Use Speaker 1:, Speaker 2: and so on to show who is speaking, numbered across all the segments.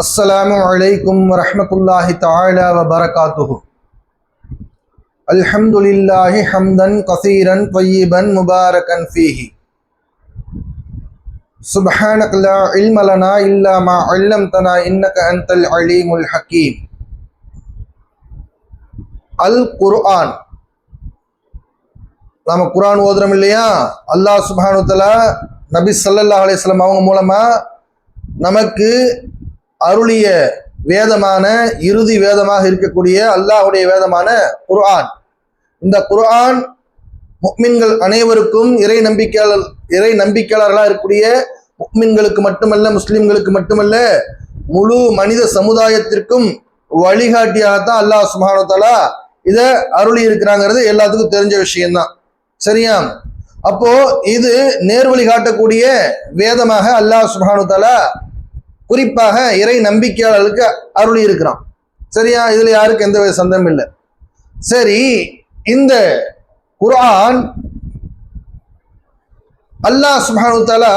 Speaker 1: السلام عليكم ورحمة الله تعالى وبركاته الحمد لله حمدا كثيرا طيبا مباركا فيه سبحانك لا علم لنا إلا ما علمتنا إنك أنت العليم الحكيم அல் குர்ஆன் நாம குர்ஆன் ஓதுறோம் இல்லையா அல்லாஹ் சுப்ஹானு தஆலா நபி ஸல்லல்லாஹு அலைஹி வஸல்லம் அவங்க மூலமா நமக்கு அருளிய வேதமான இறுதி வேதமாக இருக்கக்கூடிய அல்லாஹ்வுடைய வேதமான குர்ஆன். இந்த குர்ஆன் முக்மின்கள் அனைவருக்கும் இறை நம்பிக்கையாளர் இறை நம்பிக்கையாளர்களாக இருக்கக்கூடிய முக்மின்களுக்கு மட்டுமல்ல முஸ்லிம்களுக்கு மட்டுமல்ல முழு மனித சமுதாயத்திற்கும் வழிகாட்டியாகத்தான் அல்லாஹ் சுப்ஹானஹு இதை அருளி இருக்கிறாங்கிறது எல்லாத்துக்கும் தெரிஞ்ச விஷயம்தான். சரியா? அப்போ இது நேர்வழி காட்டக்கூடிய வேதமாக அல்லாஹ் சுபானு தஆலா குறிப்பாக இறை நம்பிக்கையாளர்களுக்கு அருள் இருக்கிறான். சரியா? இதுல யாருக்கு எந்த வித சந்தேகம் இல்லை. சரி இந்த குர்ஆன் அல்லாஹ் சுப்ஹானஹு தாலா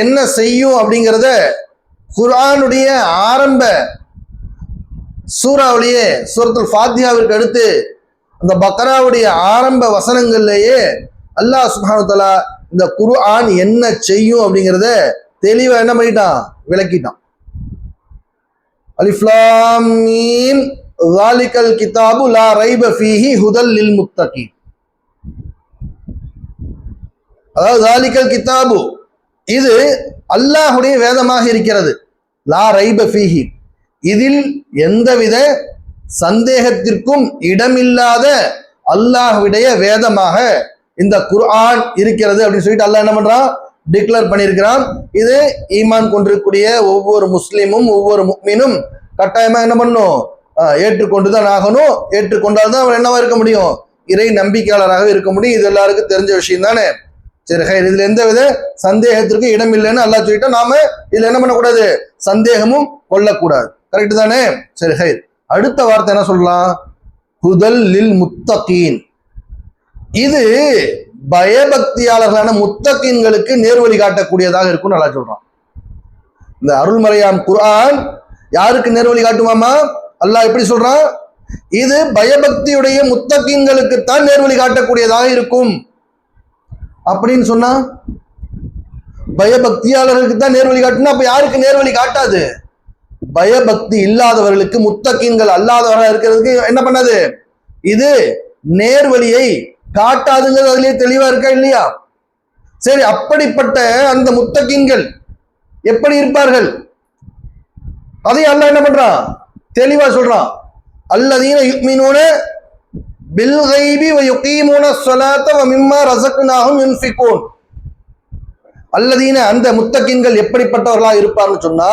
Speaker 1: என்ன செய்யும் அப்படிங்கிறத குர்ஆனுடைய ஆரம்ப சூறாவிலேயே சூரத்துல் ஃபாத்தியாவிற்கு அடுத்து அந்த பக்ராவுடைய ஆரம்ப வசனங்கள்லேயே அல்லாஹ் சுப்ஹானஹு தாலா இந்த குர்ஆன் என்ன செய்யும் அப்படிங்கிறத தெளிவா என்ன பண்ணிட்டான்? விளக்கிட்டான் அலிஃப்லாம் மீம் ذَلِكَ கிதாபு லா ரைப ஃபீஹி ஹுதல் லில் முத்தகீன் அதாவது தாலிக்கல் கிதாபு இது அல்லாஹுடைய வேதமாக இருக்கிறது லா ரைப ஃபீஹி இதில் எந்தவித சந்தேகத்திற்கும் இடமில்லாத அல்லாஹ்வுடைய வேதமாக இந்த குர்ஆன் இருக்கிறது அப்படின்னு சொல்லிட்டு அல்லாஹ் என்ன பண்றான் டிக்ளேர் பண்ணியிருக்கிறான். இது ஈமான் கொண்டிருக்கக்கூடிய ஒவ்வொரு முஸ்லீமும் ஒவ்வொரு முக்மீனும் கட்டாயமாக என்ன பண்ணும் ஏற்றுக்கொண்டு தான் ஆகணும். ஏற்றுக்கொண்டால் தான் அவன் என்னவா இருக்க முடியும்? இறை நம்பிக்கையாளராக இருக்க முடியும். இது எல்லாருக்கும் தெரிஞ்ச விஷயம் தானே? சரி ஹைர் இதுல எந்த வித சந்தேகத்திற்கு இடம் இல்லைன்னு அல்லா சொல்லிட்டா நாம இதுல என்ன பண்ணக்கூடாது? சந்தேகமும் கொள்ளக்கூடாது கரெக்ட் தானே? சரி ஹைர். அடுத்த வார்த்தை என்ன சொல்லலாம்? ஹுதல் லில் முத்தகீன். இது பயபக்தியாளர்களான முத்தக்கின்களுக்கு நேர்வழி காட்டக்கூடியதாக இருக்கும் நல்லா சொல்றான். இந்த அருள்மறையாம் குர்ஆன் யாருக்கு நேர்வழி காட்டுமாமா அல்லாஹ் எப்படி சொல்றான்? இது பயபக்தியுடைய முத்தக்கின்களுக்கு தான் நேர்வழி காட்டக்கூடியதாக இருக்கும். அப்படின்னு சொன்னா பயபக்தியாளர்களுக்கு தான் நேர்வழி காட்டுனா அப்ப யாருக்கு நேர்வழி காட்டாது? பயபக்தி இல்லாதவர்களுக்கு முத்தக்கீன்கள் அல்லாதவராக இருக்கிறதுக்கு என்ன பண்ணாது? இது நேர்வழியை காட்டாதுங்கிறது அதுலேயே தெளிவா இருக்கா இல்லையா? சரி அப்படிப்பட்ட அந்த முத்தகின்கள் எப்படி இருப்பார்கள்? அதையும் அல்ல என்ன பண்றான் தெளிவா சொல்றான். அல்லதீன யுக்மினூன பில் கைபி வ யுகீமூன மிம்மா ரஸக்னாஹும் அல்லதீன அந்த முத்தகின்கள் எப்படிப்பட்டவர்களா இருப்பார்னு சொன்னா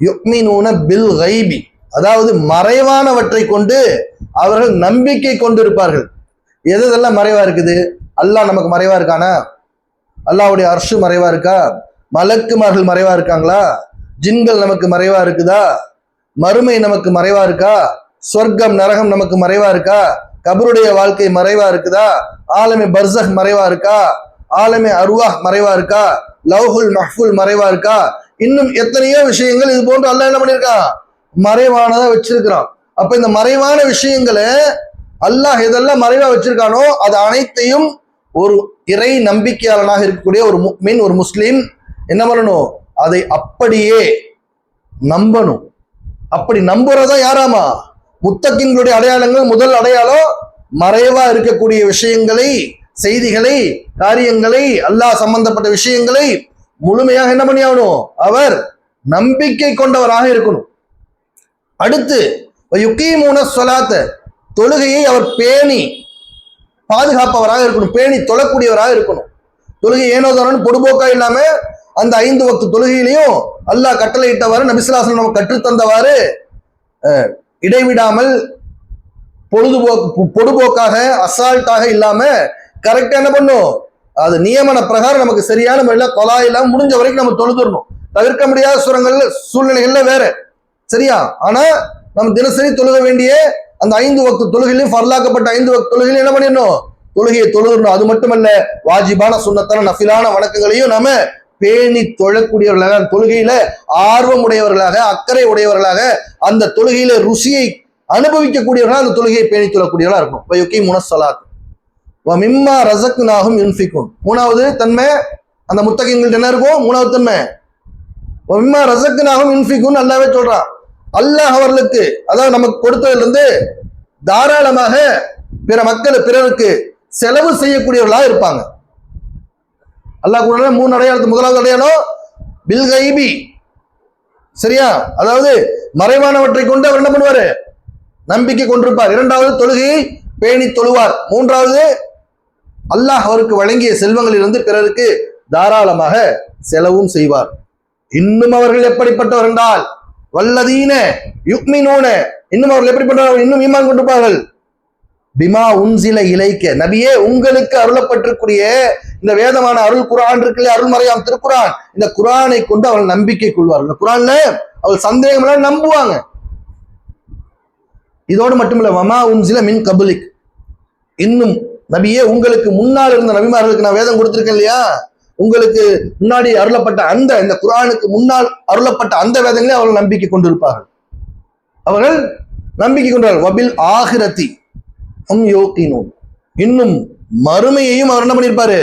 Speaker 1: யுக்மினூன பில் கைபி அதாவது மறைவானவற்றை கொண்டு அவர்கள் நம்பிக்கை கொண்டிருப்பார்கள். எது எதெல்லாம் மறைவா இருக்குது? அல்லாஹ் நமக்கு மறைவா இருக்கானா? அல்லாவுடைய அர்ஷு மறைவா இருக்கா? மலக்குமார்கள் மறைவா இருக்காங்களா? ஜின்கள் நமக்கு மறைவா இருக்குதா? மறுமை நமக்கு மறைவா இருக்கா? சொர்க்கம் நரகம் நமக்கு மறைவா இருக்கா? கபருடைய வாழ்க்கை மறைவா இருக்குதா? ஆலமே பர்சக் மறைவா இருக்கா? ஆலமே அருவாஹ் மறைவா இருக்கா? லவ்ஹுல் மஹ்ஃபுல் மறைவா இருக்கா? இன்னும் எத்தனையோ விஷயங்கள் இது போன்று அல்ல என்ன பண்ணியிருக்கான்? மறைவானதா வச்சிருக்கிறான். அப்ப இந்த மறைவான விஷயங்களை அல்லாஹ் எதெல்லாம் மறைவா வச்சிருக்கானோ அது அனைத்தையும் ஒரு இறை நம்பிக்கையாளனாக இருக்கக்கூடிய ஒரு மீன் ஒரு முஸ்லீம் என்ன பண்ணணும்? அதை அப்படியே நம்பணும். அப்படி நம்புறதா யாராமா? முத்தக்கின்களுடைய அடையாளங்கள் முதல் அடையாளம் மறைவா இருக்கக்கூடிய விஷயங்களை செய்திகளை காரியங்களை அல்லாஹ் சம்பந்தப்பட்ட விஷயங்களை முழுமையாக என்ன பண்ணி ஆகணும் அவர் நம்பிக்கை கொண்டவராக இருக்கணும். அடுத்து யுக்கீமூன சொலாத்த. தொழுகையை அவர் பேணி பாதுகாப்பவராக இருக்கணும். பேணி தொழக்கூடியவராக இருக்கணும். தொழுகை ஏனோ பொடுபோக்கா இல்லாம அந்த ஐந்து வக்து தொழுகையிலையும் அல்லாஹ் கட்டளையிட்டவாறு நபிசுலாசன் நம்ம கற்றுத்தந்தவாறு இடைவிடாமல் பொழுதுபோக்கு பொடுபோக்காக அசால்ட்டாக இல்லாம கரெக்டா என்ன பண்ணும்? அது நியமன பிரகாரம் நமக்கு சரியான முறையில் கொலா இல்லாம முடிஞ்ச வரைக்கும் நம்ம தொழுதுடணும் தவிர்க்க முடியாத சூரங்கள்ல சூழ்நிலைகள்ல வேற. சரியா? ஆனா நம்ம தினசரி தொழுக வேண்டிய அந்த ஐந்து வக்து தொழுகையிலையும் ஃபர்லாக்கப்பட்ட ஐந்து வக்து தொழுகையிலும் என்ன பண்ணிடணும்? தொழுகையை தொழுகணும் அது மட்டுமல்ல வாஜிபான சுண்ணத்தான நஃபிலான வணக்கங்களையும் நாம பேணி தொழக்கூடியவர்களாக அந்த தொழுகையில ஆர்வம் உடையவர்களாக அக்கறை உடையவர்களாக அந்த தொழுகையில ருசியை அனுபவிக்கக்கூடியவர்களாக அந்த தொழுகையை பேணி தொழக்கூடியவர்களா இருக்கணும். இப்போ யுக்கி முனசலாத் மிம்மா ரசக் நாகும் யுன்ஃபிக்கும் மூணாவது தன்மை அந்த முத்தகங்கள்ட்ட என்ன இருக்கும் மூணாவது தன்மை. மிம்மா ரசக் நாகும் யுன்ஃபிக்கும் நல்லாவே சொல்றான். அல்லாஹ் அவர்களுக்கு அதாவது நமக்கு கொடுத்ததிலிருந்து தாராளமாக பிற மக்கள் பிறருக்கு செலவு செய்யக்கூடியவர்களாக இருப்பாங்க. அல்லாஹ் கூட மூணு அடையாளத்து முதலாவது அடையாளம் பில் கைபி சரியா? அதாவது மறைவானவற்றை கொண்டு அவர் என்ன பண்ணுவார்? நம்பிக்கை கொண்டிருப்பார். இரண்டாவது தொழுகையை பேணி தொழுவார். மூன்றாவது அல்லாஹ் அவருக்கு வழங்கிய செல்வங்களிலிருந்து பிறருக்கு தாராளமாக செலவும் செய்வார். இன்னும் அவர்கள் எப்படிப்பட்டவர் என்றால் வல்லதீன யுக்மினூன. இன்னும் அவர்கள் எப்படி பண்றாங்க இன்னும் ஈமான் கொண்டிருப்பார்கள். பிமா உன்சில இலைக்க. நபியே உங்களுக்கு அருளப்பட்டிருக்கூடிய இந்த வேதமான அருள் குரான் இருக்குல்ல அருள்மறையாம் திருக்குரான். இந்த குரானை கொண்டு அவர்கள் நம்பிக்கை கொள்வார்கள். இந்த குரான்ல அவள் சந்தேகம் எல்லாம் நம்புவாங்க. இதோடு மட்டுமில்ல வமா உன்சில மின் கபுலிக். இன்னும் நபியே உங்களுக்கு முன்னால் இருந்த நபிமார்களுக்கு நான் வேதம் கொடுத்திருக்கேன் இல்லையா? உங்களுக்கு முன்னாடி அருளப்பட்ட அந்த இந்த குரானுக்கு முன்னால் அருளப்பட்ட அந்த வேதங்களே அவர்கள் நம்பிக்கை கொண்டிருப்பார்கள். அவர்கள் நம்பிக்கை கொண்டார்கள். வபில் ஆகிரத்தி ஹம் யோக்கினோன் இன்னும் மறுமையையும் அவர் என்ன பண்ணியிருப்பாரு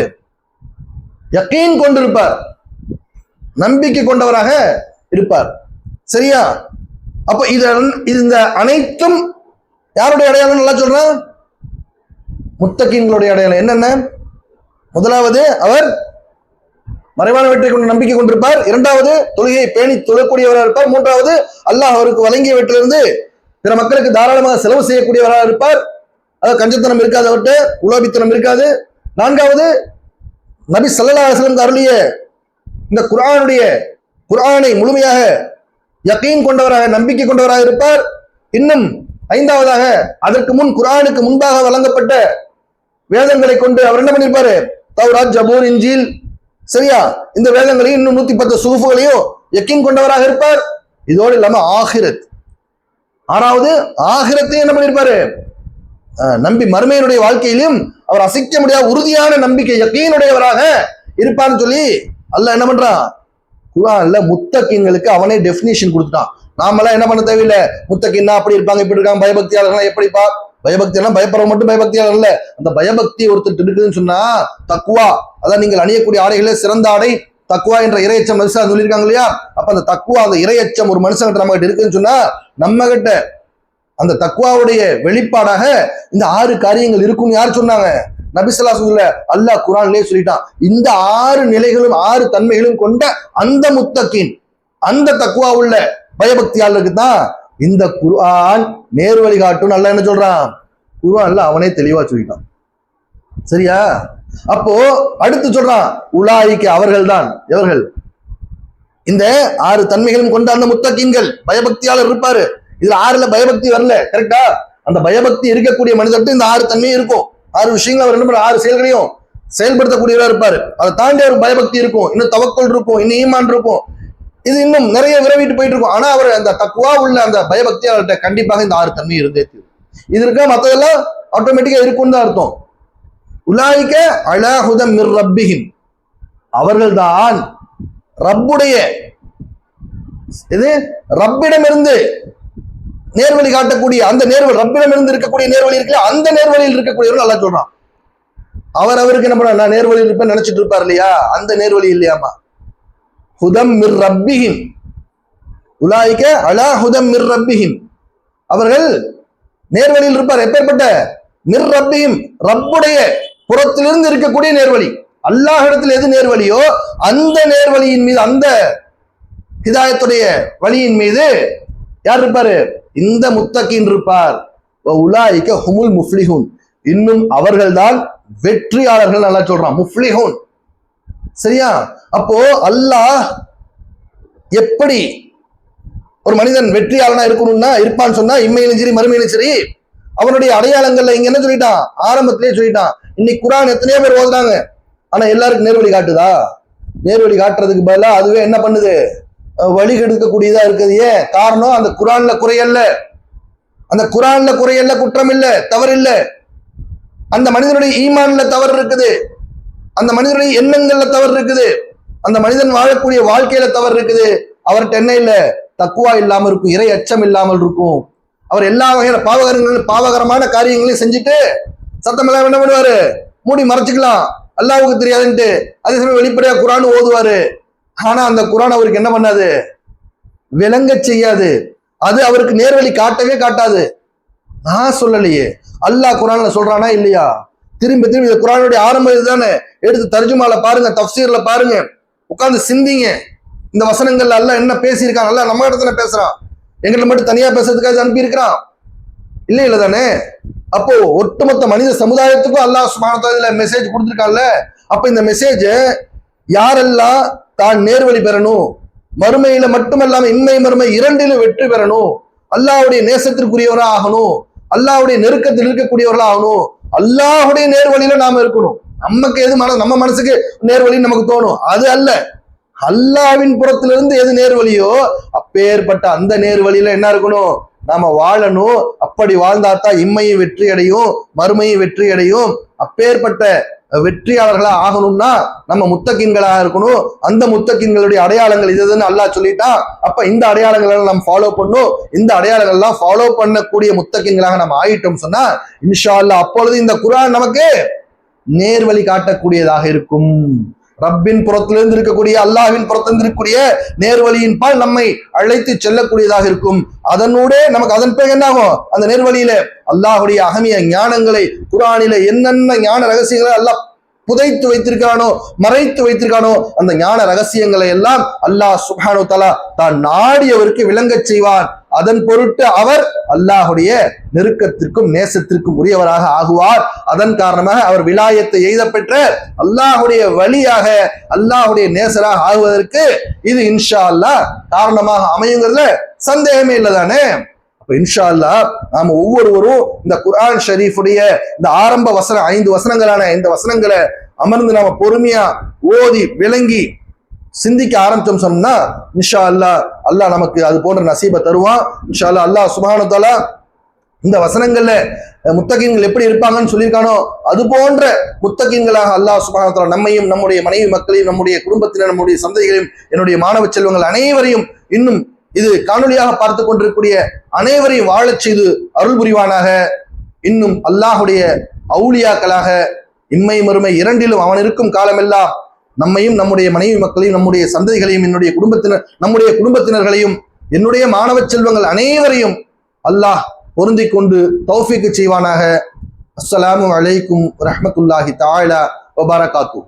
Speaker 1: யக்கீன் கொண்டிருப்பார். நம்பிக்கை கொண்டவராக இருப்பார். சரியா? அப்ப இது இது இந்த அனைத்தும் யாருடைய அடையாளம் நல்லா சொல்றேன் முத்தகீன்களுடைய அடையாளம் என்னென்ன? முதலாவது அவர் மறைவான வெற்றி கொண்டு நம்பிக்கை கொண்டிருப்பார். இரண்டாவது தொழுகையை பேணி தொழக்கூடியவராக இருப்பார். மூன்றாவது அல்லாஹ் அவருக்கு வழங்கிய வெற்றிலிருந்து பிற மக்களுக்கு தாராளமாக செலவு செய்யக்கூடியவராக இருப்பார். அதாவது கஞ்சத்தனம் இருக்காது அவர்கிட்ட உலோபித்தனம் இருக்காது. நான்காவது நபி சல்லா அலுவலம் அருளிய இந்த குரானுடைய குரானை முழுமையாக யக்கீன் கொண்டவராக நம்பிக்கை கொண்டவராக இருப்பார். இன்னும் ஐந்தாவதாக அதற்கு முன் குரானுக்கு முன்பாக வழங்கப்பட்ட வேதங்களை கொண்டு அவர் என்ன பண்ணியிருப்பாரு தௌராத் ஜபூர் இஞ்சில் சரியா? இந்த வேதங்களையும் இன்னும் நூத்தி பத்து சுகுஃபுகளையும் எக்கின் கொண்டவராக இருப்பார். இதோடு இல்லாம ஆகிரத். ஆறாவது ஆகிரத்தையும் என்ன பண்ணியிருப்பாரு நம்பி மருமையினுடைய வாழ்க்கையிலும் அவர் அசைக்க முடியாத உறுதியான நம்பிக்கை யக்கீனுடையவராக இருப்பார்னு சொல்லி அல்ல என்ன பண்றான் குரான்ல முத்தக்கின்களுக்கு அவனே டெஃபினிஷன் கொடுத்துட்டான். நாமெல்லாம் என்ன பண்ண தேவையில்லை? முத்தக்கின்னா அப்படி இருப்பாங்க இப்படி இருக்காங்க பயபக்தியாளர்கள் எப்படிப்பா? பயபக்தி எல்லாம் பயப்படுறவங்க மட்டும் பயபக்தியாளர் இல்ல அந்த பயபக்தி ஒருத்தர் இருக்குதுன்னு சொன்னா தக்குவா அதான் நீங்கள் அணியக்கூடிய ஆடைகளே சிறந்த ஆடை. தக்குவா என்ற இரையச்சம் மனுஷா சொல்லியிருக்காங்க இல்லையா? அப்ப அந்த தக்குவா அந்த இரையச்சம் ஒரு மனுஷன் நம்ம கிட்ட இருக்குன்னு சொன்னா நம்ம கிட்ட அந்த தக்குவாவுடைய வெளிப்பாடாக இந்த ஆறு காரியங்கள் இருக்கும்னு யார் சொன்னாங்க? நபிசல்லா சொல்ல அல்லாஹ் குரான்லயே சொல்லிட்டான். இந்த ஆறு நிலைகளும் ஆறு தன்மைகளும் கொண்ட அந்த முத்தக்கின் அந்த தக்குவா உள்ள பயபக்தியாளருக்கு தான் இந்த குர்ஆன் நேர் வழிகாட்டும் நல்லா என்ன சொல்றான்? குர்ஆன்ல அவனே தெளிவா சொல்லிட்டான். சரியா? அப்போ அடுத்து சொல்றான் உலாய்க்கு அவர்கள் தான் எவர்கள்? இந்த ஆறு தன்மைகளும் கொண்ட அந்த முத்தகீன்கள் பயபக்தியாளர் இருப்பாரு. இதுல ஆறுல பயபக்தி வரல கரெக்டா அந்த பயபக்தி இருக்கக்கூடிய மனிதர்கிட்ட இந்த ஆறு தன்மையும் இருக்கும். ஆறு விஷயங்கள் அவர் என்ன ஆறு செயல்களையும் செயல்படுத்தக்கூடியவரா இருப்பாரு. அதை தாண்டி அவர் பயபக்தி இருக்கும். இன்னும் தவக்கல் இருக்கும் இன்னும் ஈமான் இருக்கும். இது இன்னும் நிறைய விரவிட்டு போயிட்டு இருக்கும் ஆனா அவர் அந்த தக்குவா உள்ள அந்த பயபக்தியாளர்கிட்ட கண்டிப்பாக இந்த ஆறு தன்மை இருந்தே தீரும். இது இருக்க? மத்ததெல்லாம் ஆட்டோமேட்டிக்கா இருக்கும்னு தான் அர்த்தம். உலாய்க்க அழகுதம் மிர் ரப்பிஹிம். அவர்கள்தான் ரப்புடைய இது ரப்பிடமிருந்து நேர்வழி காட்டக்கூடிய அந்த நேர்வழி ரப்பிடமிருந்து இருக்கக்கூடிய நேர்வழி இருக்குல்ல அந்த நேர்வழியில் இருக்கக்கூடியவர்கள் நல்லா சொல்றான். அவர் அவருக்கு என்ன பண்ண நான் நேர்வழியில் இருப்பேன் நினைச்சிட்டு இருப்பார் இல்லையா? அந்த நேர்வழி இல்லையாமா? ஹுதம் மிர் ரப்பிஹிம். உலாய்க்க அலா ஹுதம் மிர் ரப்பிஹிம். அவர்கள் நேர்வழியில் இருப்பார். எப்பேற்பட்ட? மிர் ரப்பிஹிம் ரப்புடைய புறத்திலிருந்து இருக்கக்கூடிய நேர்வழி. அல்லாஹ் இடத்துல எது நேர்வழியோ அந்த நேர்வழியின் மீது அந்த ஹிதாயத்துடைய வழியின் மீது யார் இருப்பாரு? இந்த முத்தகின் இருப்பார். உலாய்க்க ஹுமுல் முஃப்லிஹூன். இன்னும் அவர்கள்தான் வெற்றியாளர்கள் நல்லா சொல்றான். முஃப்லிஹூன். சரியா? அப்போ அல்லாஹ் எப்படி ஒரு மனிதன் வெற்றியாளனா இருக்கணும்னா இருப்பான்னு சொன்னா இம்மையிலும் சரி மறுமையிலும் சரி அவனுடைய அடையாளங்கள்ல இங்க என்ன சொல்லிட்டான்? ஆரம்பத்திலேயே சொல்லிட்டான். இன்னைக்கு குரான் எத்தனையோ பேர் ஓதுறாங்க. ஆனா எல்லாருக்கும் நேர்வழி காட்டுதா? நேர்வழி காட்டுறதுக்கு பதிலா அதுவே என்ன பண்ணுது? வழி கெடுக்கக்கூடியதா இருக்குது. ஏன்? காரணம் அந்த குரான்ல குறையல்ல. அந்த குரான்ல குறையல்ல குற்றம் இல்ல தவறு இல்ல அந்த மனிதனுடைய ஈமான்ல தவறு இருக்குது. அந்த மனிதனுடைய எண்ணங்கள்ல தவறு இருக்குது. அந்த மனிதன் வாழக்கூடிய வாழ்க்கையில தவறு இருக்குது. அவர்கிட்ட என்ன இல்ல? தக்குவா இல்லாம இருக்கும். இறை அச்சம் இல்லாமல் இருக்கும். அவர் எல்லா வகையான பாவகரங்களும் பாவகரமான காரியங்களையும் செஞ்சுட்டு சத்தம் எல்லாம் என்ன பண்ணுவாரு? மூடி மறைச்சிக்கலாம். அல்லாவுக்கு தெரியாதுன்ட்டு. அதே சமயம் வெளிப்படையா குரான் ஓதுவாரு. ஆனா அந்த குரான் அவருக்கு என்ன பண்ணாது? விளங்க செய்யாது. அது அவருக்கு நேர்வழி காட்டவே காட்டாது. நான் சொல்லலையே. அல்லாஹ் குரான்ல சொல்றானா இல்லையா? திரும்பி திரும்பி இந்த குரானுடைய ஆரம்பம் இதுதானே எடுத்து தர்ஜுமால பாருங்க தப்சீர்ல பாருங்க. உட்காந்து சிந்திங்க. இந்த வசனங்கள்ல எல்லாம் என்ன பேசியிருக்கான்? நல்லா நம்ம இடத்துல பேசுறான். எங்களை மட்டும் தனியா பேசுறதுக்காக அனுப்பியிருக்கிறான் இல்லை இல்லை தானே? அப்போ ஒட்டுமொத்த மனித சமுதாயத்துக்கும் அல்லாஹ் சுமான இதுல மெசேஜ் கொடுத்துருக்கான்ல? அப்ப இந்த மெசேஜ் யாரெல்லாம் தான் நேர்வழி பெறணும்? மறுமையில மட்டுமல்லாம இன்மை மறுமை இரண்டிலும் வெற்றி பெறணும். அல்லாவுடைய நேசத்திற்குரியவராக ஆகணும் அல்லாவுடைய நெருக்கத்தில் இருக்கக்கூடியவர்களா ஆகணும் அல்லாஹுடைய நேர்வழியில நாம இருக்கணும். நமக்கு எது மன நம்ம மனசுக்கு நேர்வழி நமக்கு தோணும். அது அல்ல. அல்லாவின் புறத்திலிருந்து எது நேர்வழியோ அப்பேற்பட்ட அந்த நேர்வழியில என்ன இருக்கணும்? நாம வாழணும். அப்படி வாழ்ந்தாத்தான் இம்மையும் வெற்றி அடையும் மறுமையும் வெற்றி அடையும் அப்பேற்பட்ட வெற்றியாளர்களா ஆகணும்னா நம்ம முத்தகின்களாக இருக்கணும். அந்த முத்தகின்களுடைய அடையாளங்கள் இதுன்னு அல்லாஹ் சொல்லிட்டான் அப்ப இந்த அடையாளங்களை நம்ம ஃபாலோ பண்ணும் இந்த அடையாளங்கள் எல்லாம் ஃபாலோ பண்ணக்கூடிய முத்தக்கின்களாக நம்ம ஆயிட்டோம் சொன்னா இன்ஷா அல்லாஹ் அப்பொழுது இந்த குரான் நமக்கு நேர்வழி காட்டக்கூடியதாக இருக்கும். ரப்பின் புறத்திலிருந்து இருக்கக்கூடிய அல்லாஹ்வின் புறத்திலிருந்து இருக்கக்கூடிய நேர்வழியின் பால் நம்மை அழைத்து செல்லக்கூடியதாக இருக்கும். அதனூடே நமக்கு அதன் பிறகு என்னாகும்? அந்த நேர்வழியில அல்லாஹுடைய அகமிய ஞானங்களை குரானில என்னென்ன ஞான ரகசியங்களை அல்லாஹ் புதைத்து வைத்திருக்கானோ மறைத்து வைத்திருக்கானோ அந்த ஞான ரகசியங்களை எல்லாம் அல்லாஹ் சுப்ஹானு தலா தான் நாடியவருக்கு விளங்கச் செய்வான். அதன் பொருட்டு அவர் அல்லாஹுடைய நெருக்கத்திற்கும் நேசத்திற்கும் உரியவராக ஆகுவார். அதன் காரணமாக அவர் விலாயத்தை எய்த பெற்ற அல்லாஹுடைய வழியாக அல்லாஹுடைய நேசராக ஆகுவதற்கு இது இன்ஷா அல்லாஹ் காரணமாக அமையுங்கிறதுல சந்தேகமே இல்லை தானே இன்ஷா அல்லாஹ் நாம ஒவ்வொருவரும் இந்த குர்ஆன் ஷரீஃபுடைய இந்த ஆரம்ப வசனம் ஐந்து வசனங்களான இந்த வசனங்களை அமர்ந்து நாம பொறுமையா ஓதி விளங்கி சிந்திக்க ஆரம்பிச்சோம் சொன்னா இன்ஷா அல்லாஹ் அல்லாஹ் நமக்கு அது போன்ற நசீபை தருவான். இன்ஷா அல்லா அல்லாஹ் சுப்ஹானஹு இந்த வசனங்கள்ல முத்தகிங்கள் எப்படி இருப்பாங்கன்னு சொல்லியிருக்கானோ அது போன்ற முத்தகீன்களாக அல்லாஹ் சுப்ஹானஹு நம்மையும் நம்முடைய மனைவி மக்களையும் நம்முடைய குடும்பத்தினர் நம்முடைய சந்தைகளையும் என்னுடைய மாணவ செல்வங்கள் அனைவரையும் இன்னும் இது காணொலியாக பார்த்து கொண்டிருக்கக்கூடிய அனைவரையும் வாழச் செய்து அருள் புரிவானாக. இன்னும் அல்லாஹுடைய அவுளியாக்களாக இம்மை மறுமை இரண்டிலும் அவன் இருக்கும் காலமெல்லாம் நம்மையும் நம்முடைய மனைவி மக்களையும் நம்முடைய சந்ததிகளையும் என்னுடைய குடும்பத்தினர் நம்முடைய குடும்பத்தினர்களையும் என்னுடைய மாணவ செல்வங்கள் அனைவரையும் அல்லாஹ் பொருந்தி கொண்டு தௌஃபிக்கு செய்வானாக. அஸ்ஸலாமு அலைக்கும் ரஹ்மத்துல்லாஹி தஆலா வபரகாத்து